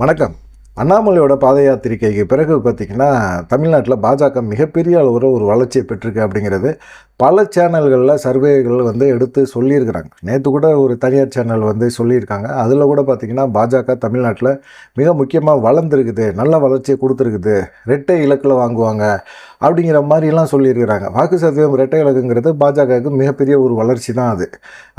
வணக்கம். அண்ணாமலையோட பாத யாத்திரிக்கைக்கு பிறகு பார்த்திங்கன்னா தமிழ்நாட்டில் பாஜக மிகப்பெரிய அளவில் ஒரு வளர்ச்சியை பெற்றிருக்கு அப்படிங்கிறது பல சேனல்களில் சர்வேகள் வந்து எடுத்து சொல்லியிருக்கிறாங்க. நேற்று கூட ஒரு தனியார் சேனல் வந்து சொல்லியிருக்காங்க. அதில் கூட பார்த்திங்கன்னா பாஜக தமிழ்நாட்டில் மிக முக்கியமாக வளர்ந்துருக்குது நல்ல வளர்ச்சியை கொடுத்துருக்குது. ரெட்டை இலக்கில் வாங்குவாங்க. அப்படிங்கிற மாதிரிலாம் சொல்லியிருக்கிறாங்க. வாக்கு சதவீதம் ரெட்டை இலக்குங்கிறது பாஜகவுக்கு மிகப்பெரிய ஒரு வளர்ச்சி தான் அது.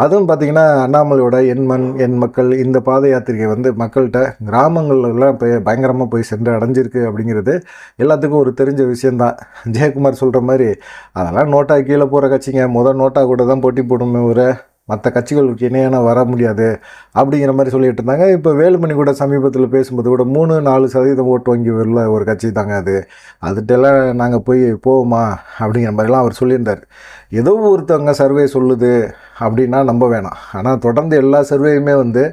அதுவும் பார்த்திங்கன்னா அண்ணாமலையோட எண்மண் எண் மக்கள் இந்த பாத யாத்திரிகை வந்து மக்கள்கிட்ட கிராமங்கள்லாம் போய் பயங்கரமாக போய் சென்று அடைஞ்சிருக்கு அப்படிங்கிறது எல்லாத்துக்கும் ஒரு தெரிஞ்ச விஷயந்தான் ஜெயக்குமார் சொல்கிற மாதிரி அதெல்லாம் நோட்டா கீழே போகிற கட்சிங்க. முதல் நோட்டா கூட தான் போட்டி போடுமே ஒரு மற்ற கட்சிகளுக்கு இணையான வர முடியாது அப்படிங்கிற மாதிரி சொல்லிட்டு இருந்தாங்க. இப்போ வேலுமணி கூட சமீபத்தில் பேசும்போது கூட மூணு நாலு சதவீதம் ஓட்டு வங்கி உள்ள ஒரு கட்சி தாங்க அது. அதுட்டெல்லாம் நாங்கள் போய் போவோமா? அப்படிங்கிற மாதிரிலாம் அவர் சொல்லியிருந்தார். ஏதோ ஒருத்தவங்க சர்வே சொல்லுது அப்படின்னா நம்ப வேணாம். ஆனால் தொடர்ந்து எல்லா சர்வேயுமே வந்து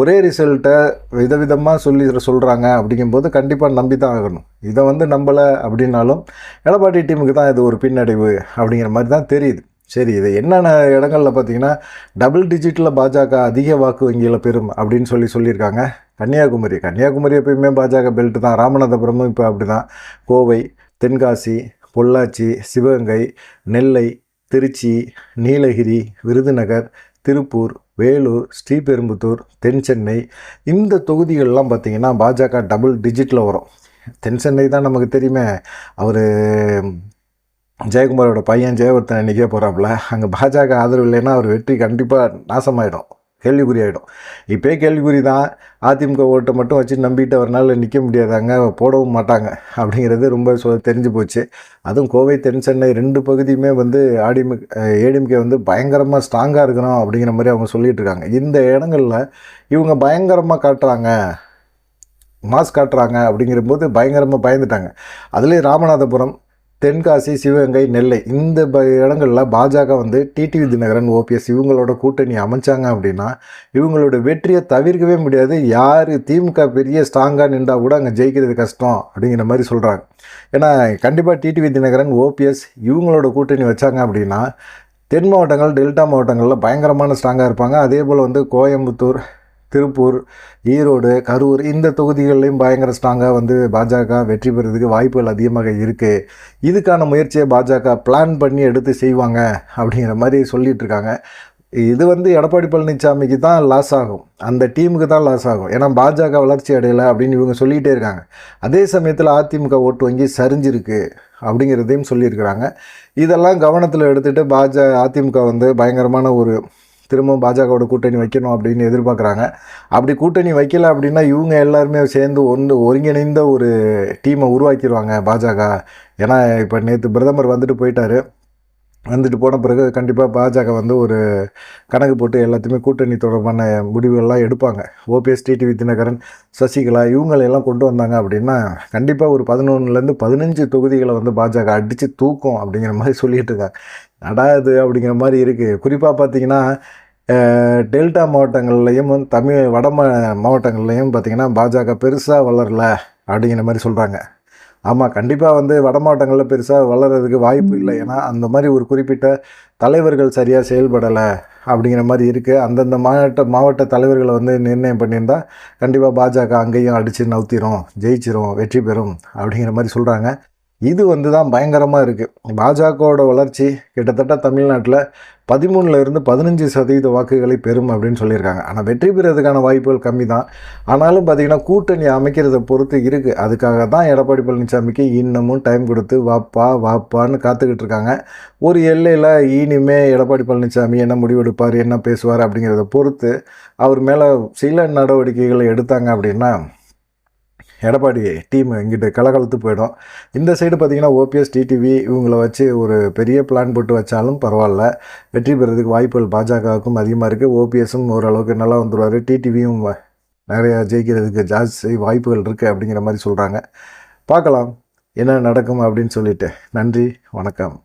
ஒரே ரிசல்ட்டை விதவிதமாக சொல்லி சொல்கிறாங்க அப்படிங்கும்போது கண்டிப்பாக நம்பி தான் ஆகணும். இதை வந்து நம்பலை அப்படின்னாலும் எடப்பாடி டீமுக்கு தான் இது ஒரு பின்னடைவு அப்படிங்கிற மாதிரி தான் தெரியுது. சரி இது என்னென்ன இடங்களில் பார்த்தீங்கன்னா டபுள் டிஜிட்டில் பாஜக அதிக வாக்கு வங்கியில் பெறும் அப்படின்னு சொல்லி சொல்லியிருக்காங்க. கன்னியாகுமரி கன்னியாகுமரி எப்பயுமே பாஜக பெல்ட் தான். ராமநாதபுரமும் இப்போ அப்படி தான் கோவை தென்காசி பொள்ளாச்சி சிவகங்கை நெல்லை திருச்சி நீலகிரி விருதுநகர் திருப்பூர் வேலூர் ஸ்ரீபெரும்புத்தூர் தென் சென்னை. இந்த தொகுதிகள்லாம் பார்த்திங்கன்னா பாஜக டபுள் டிஜிட்டில் வரும். தென் சென்னை தான் நமக்கு தெரியுமே. அவர் ஜெயக்குமாரோட பையன் ஜெயவர்த்தன் நிற்க போகிறாப்புல அங்கே பாஜக ஆதரவு இல்லைன்னா அவர் வெற்றி கண்டிப்பாக நாசமாயிடும். கேள்விக்குறி ஆகிடும் இப்போயே கேள்விக்குறி தான் அதிமுக ஓட்டை மட்டும் வச்சு நம்பிட்டு அவரால் நிற்க முடியாதாங்க போடவும் மாட்டாங்க. அப்படிங்கிறது ரொம்ப சொ தெரிஞ்சு போச்சு. அதுவும் கோவை தென் சென்னை ரெண்டு பகுதியுமே வந்து ஆடிமு ஏடிஎம்கே வந்து பயங்கரமாக ஸ்ட்ராங்காக இருக்கணும் அப்படிங்கிற மாதிரி அவங்க சொல்லிகிட்டு இருக்காங்க. இந்த இடங்களில் இவங்க பயங்கரமாக காட்டுறாங்க. மாஸ் காட்டுறாங்க அப்படிங்கிற போது பயங்கரமாக பயந்துட்டாங்க. அதுலேயே ராமநாதபுரம் தென்காசி சிவகங்கை நெல்லை இந்த ப இடங்களில் பாஜக வந்து டிடிவி தினகரன் ஓபிஎஸ் இவங்களோட கூட்டணி அமைச்சாங்க அப்படின்னா இவங்களோட வெற்றியை தவிர்க்கவே முடியாது. யார் திமுக பெரிய ஸ்ட்ராங்காக நின்றால் கூட அங்கே ஜெயிக்கிறது கஷ்டம் அப்படிங்கிற மாதிரி சொல்கிறாங்க ஏன்னா கண்டிப்பாக டிடிவி தினகரன் ஓபிஎஸ் இவங்களோட கூட்டணி வச்சாங்க அப்படின்னா தென் மாவட்டங்கள் டெல்டா மாவட்டங்களில் பயங்கரமான ஸ்ட்ராங்காக இருப்பாங்க. அதே போல் வந்து கோயம்புத்தூர் திருப்பூர் ஈரோடு கரூர் இந்த தொகுதிகள்லையும் பயங்கர ஸ்ட்ராங்காக வந்து பாஜக வெற்றி பெறதுக்கு வாய்ப்புகள் அதிகமாக இருக்குது இதுக்கான முயற்சியை பாஜக பிளான் பண்ணி எடுத்து செய்வாங்க அப்படிங்கிற மாதிரி சொல்லிகிட்ருக்காங்க இது வந்து எடப்பாடி பழனிசாமிக்கு தான் லாஸ் ஆகும். அந்த டீமுக்கு தான் லாஸ் ஆகும். ஏன்னா பாஜக வளர்ச்சி அடையலை அப்படின்னு இவங்க சொல்லிகிட்டே இருக்காங்க. அதே சமயத்தில் அதிமுக ஓட்டு வங்கி சரிஞ்சிருக்கு அப்படிங்கிறதையும் சொல்லியிருக்கிறாங்க. இதெல்லாம் கவனத்தில் எடுத்துகிட்டு பாஜ அதிமுக வந்து பயங்கரமான ஒரு திரும்பவும் பாஜகவோட கூட்டணி வைக்கணும் அப்படின்னு எதிர்பார்க்குறாங்க. அப்படி கூட்டணி வைக்கல அப்படின்னா இவங்க எல்லாருமே சேர்ந்து ஒன்று ஒருங்கிணைந்த ஒரு டீமை உருவாக்கிடுவாங்க பாஜக. ஏன்னா இப்போ நேற்று பிரதமர் வந்துட்டு போயிட்டாரு. வந்துட்டு போன பிறகு கண்டிப்பாக பாஜக வந்து ஒரு கணக்கு போட்டு எல்லாத்தையுமே கூட்டணி தொடர்பான முடிவுகள்லாம் எடுப்பாங்க. ஓபிஎஸ் டிடிவி தினகரன் சசிகலா இவங்களெல்லாம் கொண்டு வந்தாங்க அப்படின்னா கண்டிப்பாக ஒரு பதினொன்றுலேருந்து பதினஞ்சு தொகுதிகளை வந்து பாஜக அடித்து தூக்கும் அப்படிங்கிற மாதிரி சொல்லிட்டு இருக்காங்க. நடாது அப்படிங்கிற மாதிரி இருக்குது குறிப்பாக பார்த்தீங்கன்னா டெல்டா மாவட்டங்கள்லையும் தமிழ் வட மாவட்டங்கள்லையும் பார்த்திங்கன்னா பாஜக பெருசாக வளரல அப்படிங்கிற மாதிரி சொல்கிறாங்க ஆமாம் கண்டிப்பாக வந்து வட மாவட்டங்களில் பெருசாக வளர்கிறதுக்கு வாய்ப்பு இல்லை. ஏன்னா அந்த மாதிரி ஒரு குறிப்பிட்ட தலைவர்கள் சரியாக செயல்படலை அப்படிங்கிற மாதிரி இருக்குது அந்தந்த மாவட்ட மாவட்ட தலைவர்களை வந்து நிர்ணயம் பண்ணியிருந்தால் கண்டிப்பாக பாஜக அங்கேயும் அடித்து நவுத்திரும் ஜெயிச்சிரும் வெற்றி பெறும் அப்படிங்கிற மாதிரி சொல்கிறாங்க இது வந்து தான் பயங்கரமாக இருக்குது பாஜகவோட வளர்ச்சி கிட்டத்தட்ட தமிழ்நாட்டில் பதிமூணுலேருந்து பதினஞ்சு சதவீத வாக்குகளை பெறும் அப்படின்னு சொல்லியிருக்காங்க. ஆனால் வெற்றி பெறுறதுக்கான வாய்ப்புகள் கம்மி தான் ஆனாலும் பார்த்திங்கன்னா கூட்டணி அமைக்கிறத பொறுத்து இருக்குது அதுக்காக தான் எடப்பாடி பழனிசாமிக்கு இன்னமும் டைம் கொடுத்து வாப்பா வாப்பான்னு காத்துக்கிட்டு இருக்காங்க. ஒரு எல்லையில் இனிமே எடப்பாடி பழனிசாமி என்ன முடிவெடுப்பார் என்ன பேசுவார் அப்படிங்கிறத பொறுத்து அவர் மேலே சில நடவடிக்கைகளை எடுத்தாங்க அப்படின்னா எடப்பாடி டீம் இங்கிட்டு கலகலத்து போயிடும். இந்த சைடு பார்த்திங்கன்னா ஓபிஎஸ் டிடிவி இவங்கள வச்சு ஒரு பெரிய பிளான் போட்டு வச்சாலும் பரவாயில்ல. வெற்றி பெறதுக்கு வாய்ப்புகள் பாஜகவுக்கும் அதிகமாக இருக்குது ஓபிஎஸும் ஓரளவுக்கு நல்லா வந்துடுவார் டிடிவியும் நிறையா ஜெயிக்கிறதுக்கு ஜாஸ்தி வாய்ப்புகள் இருக்குது அப்படிங்கிற மாதிரி சொல்கிறாங்க பார்க்கலாம். என்ன நடக்கும் அப்படின்னு சொல்லிட்டு. நன்றி. வணக்கம்.